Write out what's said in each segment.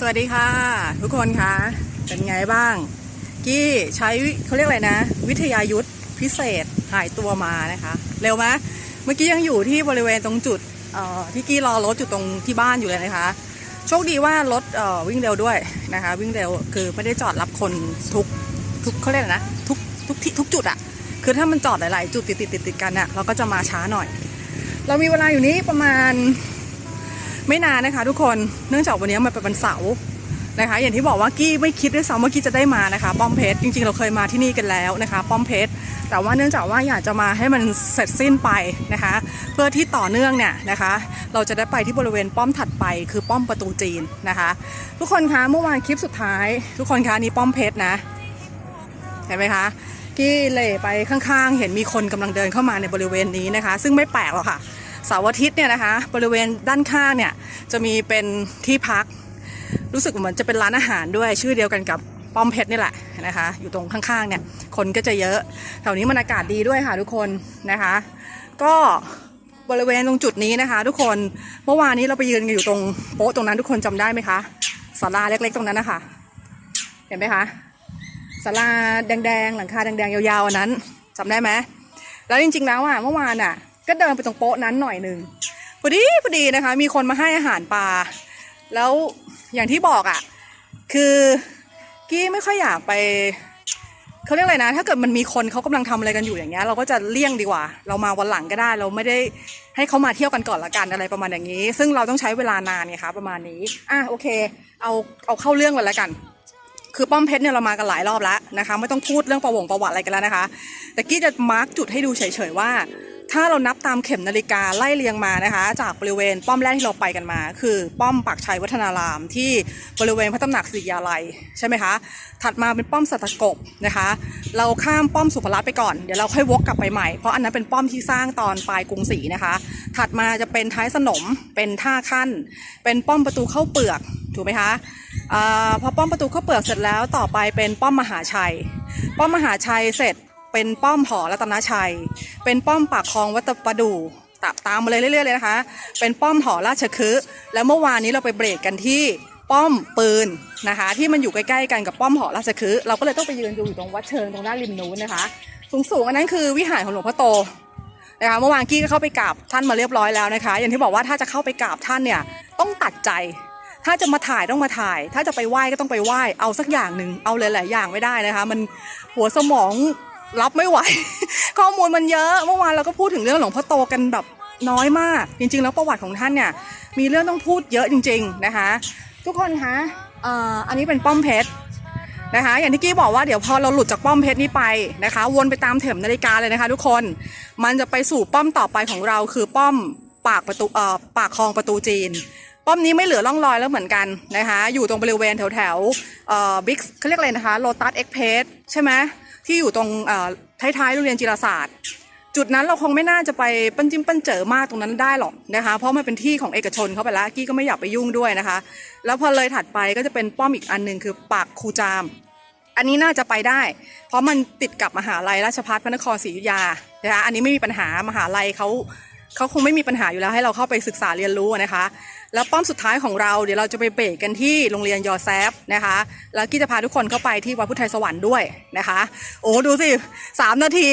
สวัสดีค่ะ ทุกคนคะเป็นไงบ้าง กี้ใช้เขาเรียกอะไรนะ วิทยายุทธพิเศษหายตัวมานะคะ เร็วไหมเมื่อกี้ยังอยู่ที่บริเวณตรงจุดที่กี้รอรถอยู่ตรงที่บ้านอยู่เลยนะคะ โชคดีว่ารถวิ่งเร็วด้วยนะคะ วิ่งเร็วคือไม่ได้จอดรับคนทุกทุกเขาเรียกนะทุกทุกที่ทุกจุดอะคือถ้ามันจอดหลาย ๆ จุดติดติดติดติดกันอะเราก็จะมาช้าหน่อย เรามีเวลาอยู่นี้ประมาณ ไม่นานนะคะ ทุกคนเนื่องจากวันนี้มันเป็นวันเสาร์นะคะ อย่างที่บอกว่ากี้ไม่คิดด้วยซ้ำว่ากี้จะได้มานะคะ ป้อมเพชรจริงๆ เราเคยมาที่นี่กันแล้วนะคะ ป้อมเพชรแต่ว่าเนื่องจากว่าอยากจะมาให้มันเสร็จสิ้นไปนะคะ เพื่อที่ต่อเนื่องเนี่ยนะคะ เราจะได้ไปที่บริเวณป้อมถัดไปคือป้อมประตูจีนนะคะ ทุกคนคะเมื่อวานคลิปสุดท้าย ทุกคนคะนี่ป้อมเพชรนะเห็นไหมคะที่เล่ไปข้างๆ เห็นมีคนกำลังเดินเข้ามาในบริเวณนี้นะคะ ซึ่งไม่แปลกหรอกค่ะ เสาร์อาทิตย์เนี่ยนะคะ บริเวณด้านข้างเนี่ยจะมีเป็นที่พัก รู้สึกเหมือนจะเป็นร้านอาหารด้วยชื่อเดียวกันกับป้อมเพชรนี่แหละนะคะ อยู่ตรงข้างๆเนี่ยคนก็จะเยอะแถวนี้มันอากาศดีด้วยค่ะทุกคนนะคะ ก็บริเวณตรงจุดนี้นะคะ ทุกคนเมื่อวานนี้เราไปยืนกันอยู่ตรงโป๊ะตรงนั้นทุกคนจำได้ไหมคะศาลาเล็กๆ ตรงนั้นนะคะเห็นไหมคะศาลาแดงๆ หลังคาแดงๆ ยาวๆอันนั้นจำได้ไหมแล้วจริงๆแล้วอะเมื่อวานอะ ก็เดินไปตรงโป๊ะนั้นหน่อยหนึ่งพอดีพอดีนะคะ มีคนมาให้อาหารปลา แล้วอย่างที่บอกอะ คือกี้ไม่ค่อยอยากไปเขาเรียกอะไรนะ ถ้าเกิดมันมีคนเขากำลังทำอะไรกันอยู่อย่างเงี้ย เราก็จะเลี่ยงดีกว่า เรามาวันหลังก็ได้ เราไม่ได้ให้เขามาเที่ยวกันก่อนละกันอะไรประมาณอย่างนี้ ซึ่งเราต้องใช้เวลานานไงคะประมาณนี้ อะโอเค เอาเอาเข้าเรื่องเลยละกัน คือป้อมเพชรเนี่ยเรามากันหลายรอบแล้วนะคะ ไม่ต้องพูดเรื่องประวงประวัติอะไรกันแล้วนะคะ แต่กี้จะมาร์กจุดให้ดูเฉยๆว่า ถ้าเรานับตามเข็มนาฬิกาไล่เรียงมานะคะ จากบริเวณป้อมแรกที่เราไปกันมา คือป้อมปากชัยวัฒนาราม ที่บริเวณพระตำหนักศิริยาลัยใช่ไหมคะถัดมาเป็นป้อมสัตกบนะคะ เราข้ามป้อมสุภรัตน์ไปก่อนเดี๋ยวเราค่อยวกกลับไปใหม่เพราะอันนั้นเป็นป้อมที่สร้างตอนปลายกรุงศรีนะคะ ถัดมาจะเป็นท้ายสนมเป็นท่าขั้น เป็นป้อมประตูเข้าเปลือกถูกไหมคะอาพอป้อมประตูเข้าเปลือกเสร็จแล้วต่อไปเป็นป้อมมหาชัย ป้อมมหาชัยเสร็จ เป็นป้อมหอรัตนชัย เป็นป้อมปากคลองวัดประดูตามตามมาเลยเรื่อยๆเลยนะคะ เป็นป้อมหอราชคฤห์แล้วเมื่อวานนี้เราไปเบรกกันที่ป้อมปืนนะคะ ที่มันอยู่ใกล้ๆกันกับป้อมหอราชคฤห์เราก็เลยต้องไปยืนดูอยู่ตรงวัดเชิงตรงหน้าริมนู้นนะคะ สูงๆอันนั้นคือวิหารของหลวงพ่อโตนะคะเมื่อวานกี้ก็เข้าไปกราบท่านมาเรียบร้อยแล้วนะคะ อย่างที่บอกว่าถ้าจะเข้าไปกราบท่านเนี่ยต้องตัดใจ ถ้าจะมาถ่ายต้องมาถ่าย ถ้าจะไปไหว้ก็ต้องไปไหว้เอาสักอย่างหนึ่งเอาหลายๆอย่างไม่ได้นะคะ มันหัวสมอง รับไม่ไหว ข้อมูลมันเยอะเมื่อวานเราก็พูดถึงเรื่องหลวงพ่อโตกันแบบน้อยมาก จริง ๆ แล้วประวัติของท่านเนี่ยมีเรื่องต้องพูดเยอะจริง ๆนะคะ ทุกคนคะอันนี้เป็นป้อมเพชรนะคะ อย่างที่กี้บอกว่าเดี๋ยวพอเราหลุดจากป้อมเพชรนี้ไปนะคะ วนไปตามเข็มนาฬิกาเลยนะคะ ทุกคนมันจะไปสู่ป้อมต่อไปของเราคือป้อมปากประตูเอ่อปากคลองประตูจีน ป้อมนี้ไม่เหลือร่องรอยแล้วเหมือนกันนะคะ อยู่ตรงบริเวณแถวแถวเอ่อบิ๊กเขาเรียกอะไรนะคะโลตัสเอ็กเพสใช่ไหม ที่อยู่ตรงท้ายๆโรงเรียนจิรศาสตร์ จุดนั้นเราคงไม่น่าจะไปปั้นจิ้มปั้นเจอมากตรงนั้นได้หรอกนะคะ เพราะมันเป็นที่ของเอกชนเขาไปแล้วกี้ก็ไม่อยากไปยุ่งด้วยนะคะ แล้วพอเลยถัดไปก็จะเป็นป้อมอีกอันหนึ่งคือปากคูจาม อันนี้น่าจะไปได้ เพราะมันติดกับมหาลัยราชภัฏพระนครศรีอยุธยานะคะอันนี้ไม่มีปัญหามหาลัยเขา เขาคงไม่มีปัญหาอยู่แล้วให้เราเข้าไปศึกษาเรียนรู้นะคะ แล้วป้อมสุดท้ายของเราเดี๋ยวเราจะไปเบรกกันที่โรงเรียนยอแซฟนะคะ แล้วกี้จะพาทุกคนเข้าไปที่วัดพุทธไทยสวรรค์ด้วยนะคะ โอ้ดูสิสามนาที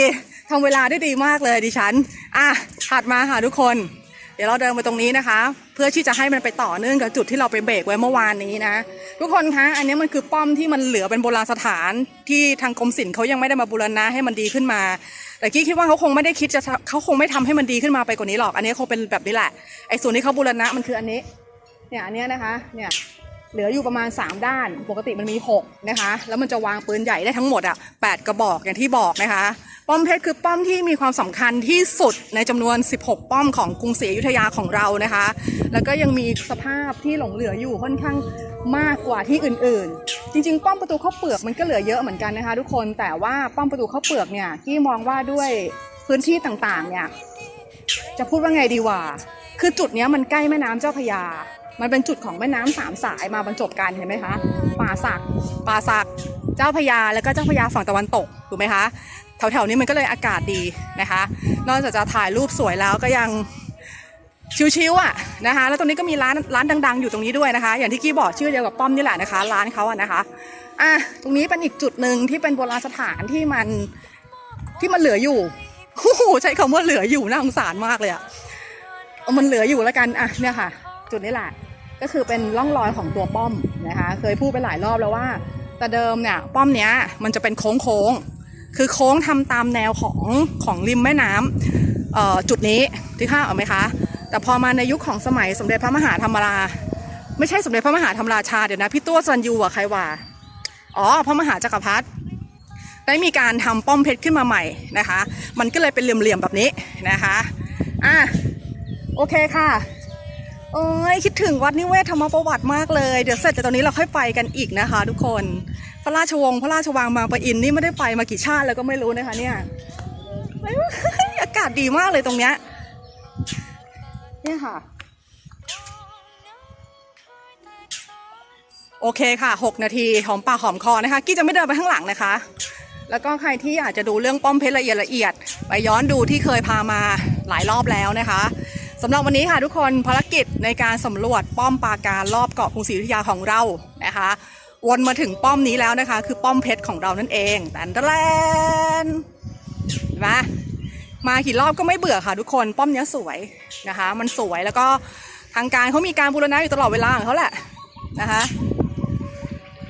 ทำเวลาได้ดีมากเลยดิฉัน อะถัดมาค่ะทุกคน เดี๋ยวเราเดินไปตรงนี้นะคะ เพื่อที่จะให้มันไปต่อเนื่องกับจุดที่เราไปเบรกไว้เมื่อวานนี้นะ ทุกคนคะอันนี้มันคือป้อมที่มันเหลือเป็นโบราณสถานที่ทางกรมศิลป์เขายังไม่ได้มาบูรณะให้มันดีขึ้นมา แต่กี้คิดว่าเขาคงไม่ได้คิดจะเขาคงไม่ทำให้มันดีขึ้นมาไปกว่านี้หรอก อันนี้คงเป็นแบบนี้แหละไอ้ส่วนที่เขาบูรณะมันคืออันนี้เนี่ยอันเนี้ยนะคะเนี่ย เหลืออยู่ประมาณ 3 ด้าน ปกติมันมี 6 นะคะ แล้วมันจะวางปืนใหญ่ได้ทั้งหมดอะ8กระบอกอย่างที่บอกนะคะ ป้อมเพชรคือป้อมที่มีความสำคัญที่สุดในจำนวน 16 ป้อมของกรุงศรีอยุธยาของเรานะคะ แล้วก็ยังมีสภาพที่หลงเหลืออยู่ค่อนข้างมากกว่าที่อื่น ๆ จริง ๆ ป้อมประตูข้าวเปลือกมันก็เหลือเยอะเหมือนกันนะคะ ทุกคน แต่ว่าป้อมประตูข้าวเปลือกเนี่ยที่มองว่าด้วยพื้นที่ต่าง ๆ เนี่ย จะพูดว่าไงดีว่า คือจุดนี้มันใกล้แม่น้ำเจ้าพยา มันเป็นจุดของแม่น้ำสามสายมาบรรจบกันเห็นไหมคะป่าสักป่าสักเจ้าพระยาแล้วก็เจ้าพระยาฝั่งตะวันตกถูกไหมคะแถวๆนี้มันก็เลยอากาศดีนะคะ นอกจากจะถ่ายรูปสวยแล้วก็ยังชิวๆอะนะคะแล้วตรงนี้ก็มีร้านร้านดัง ๆ อยู่ตรงนี้ด้วยนะคะ อย่างที่กี้บอกชื่อเดียวกับป้อมนี่แหละนะคะ ร้านเขาอะนะคะอะตรงนี้เป็นอีกจุดหนึ่งที่เป็นโบราณสถานที่มันที่มันเหลืออยู่โอ้โหใช้คำว่าเหลืออยู่น่าสงสารมากเลยอะมันเหลืออยู่แล้วกันอะเนี่ยค่ะ จุดนี้แหละ ก็คือเป็นร่องรอยของตัวป้อมนะคะ เคยพูดไปหลายรอบแล้วว่า แต่เดิมเนี่ยป้อมเนี้ยมันจะเป็นโค้งโค้งคือโค้งทำตามแนวของของริมแม่น้ำจุดนี้ที่ข้าเอาไหมคะ แต่พอมาในยุคของสมัยสมเด็จพระมหาธรรมรา ไม่ใช่สมเด็จพระมหาธรรมราชาเดี๋ยวนะพี่ตัวซันยูอะใครว่าอ๋อพระมหาจักรพรรดิได้มีการทำป้อมเพชรขึ้นมาใหม่นะคะ มันก็เลยเป็นเหลี่ยมๆแบบนี้นะคะอะโอเคค่ะ โอ้ยคิดถึงวัดนิเวศธรรมประวัติมากเลย เดี๋ยวเสร็จจากตรงนี้เราค่อยไปกันอีกนะคะ ทุกคน พระราชวงศ์พระราชวังบางปะอินนี่ไม่ได้ไปมากี่ชาติแล้วก็ไม่รู้นะคะเนี่ยอากาศดีมากเลยตรงเนี้ยเนี่ยค่ะ โอเคค่ะ 6 นาทีหอมปากหอมคอนะคะ กี้จะไม่เดินไปข้างหลังนะคะ แล้วก็ใครที่อยากจะดูเรื่องป้อมเพชรละเอียดละเอียด ไปย้อนดูที่เคยพามาหลายรอบแล้วนะคะ สำหรับวันนี้ค่ะทุกคนภารกิจในการสำรวจป้อมปราการรอบเกาะกรุงศรีอยุธยาของเรานะคะวนมาถึงป้อมนี้แล้วนะคะ คือป้อมเพชรของเรานั่นเองแตนตะแลนเห็นไหมมากี่รอบก็ไม่เบื่อค่ะทุกคนป้อมนี้สวยนะคะ มันสวยแล้วก็ทางการเขามีการบูรณะอยู่ตลอดเวลาของเขาแหละนะคะ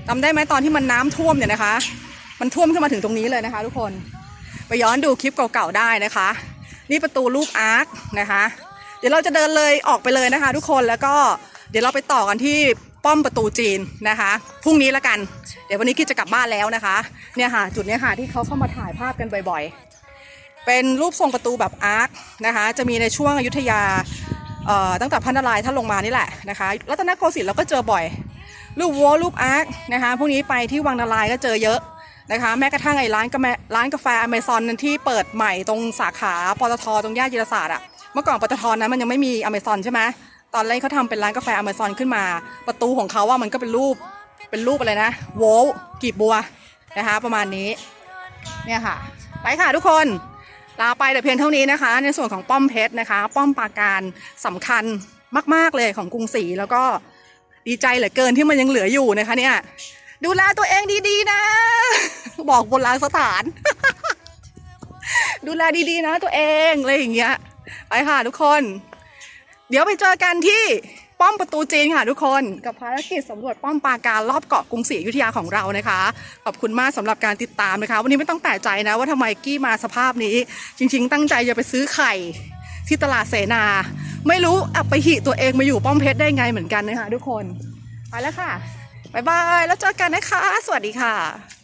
จำได้ไหมตอนที่มันน้ำท่วมเนี่ยนะคะ มันท่วมขึ้นมาถึงตรงนี้เลยนะคะ ทุกคนไปย้อนดูคลิปเก่าๆได้นะคะ นี่ประตูรูปอาร์คนะคะ ดี๋ยวเราจะเดินเลยออกไปเลยนะคะ ทุกคนแล้วก็เดี๋ยวเราไปต่อกันที่ป้อมประตูจีนนะคะพรุ่งนี้ละกัน เดี๋ยววันนี้คิดจะกลับบ้านแล้วนะคะเนี่ยค่ะจุดเนี้ยค่ะที่เขาเข้ามาถ่ายภาพกันบ่อยๆ เป็นรูปทรงประตูแบบอาร์คนะคะจะมีในช่วงอยุธยาตั้งแต่พันนารายท่านลงมานี่แหละนะคะรัตนโกสินทร์เราก็เจอบ่อย รูปวัวรูปอาร์คนะคะพวกนี้ไปที่วังนารายก็เจอเยอะนะคะแม้กระทั่งไอ้ร้านกาแฟร้านกาแฟอเมซอนที่เปิดใหม่ตรงสาขาปตทตรงย่านจิรศาสตร์อะ เมื่อก่อนปตทนั้นมันยังไม่มีอเมซอนใช่ไหมตอนแรกเขาทำเป็นร้านกาแฟอเมซอนขึ้นมา ประตูของเขาว่ามันก็เป็นรูปเป็นรูปอะไรนะ โวลกีบบัวนะคะประมาณนี้เนี่ยค่ะ ไปค่ะทุกคนลาไปแต่เพียงเท่านี้นะคะ ในส่วนของป้อมเพชรนะคะ ป้อมปราการสำคัญมาก ๆ เลยของกรุงศรีแล้วก็ดีใจเหลือเกินที่มันยังเหลืออยู่นะคะเนี่ยดูแลตัวเองดีๆนะ บอกบนรางสถาน ดูแลดีๆนะตัวเองอะไรอย่างเงี้ย ไปค่ะทุกคน เดี๋ยวไปเจอกันที่ป้อมประตูจีนค่ะทุกคนกับภารกิจสำรวจป้อมปราการรอบเกาะกรุงศรีอยุธยาของเรานะคะ ขอบคุณมากสำหรับการติดตามนะคะ วันนี้ไม่ต้องแปลกใจนะว่าทำไมกี้มาสภาพนี้ จริง ๆ ตั้งใจจะไปซื้อไข่ที่ตลาดเสนา ไม่รู้อับไปหิตัวเองมาอยู่ป้อมเพชรได้ไงเหมือนกันนะคะทุกคน ไปแล้วค่ะบ๊ายบายแล้วเจอกันนะคะ สวัสดีค่ะ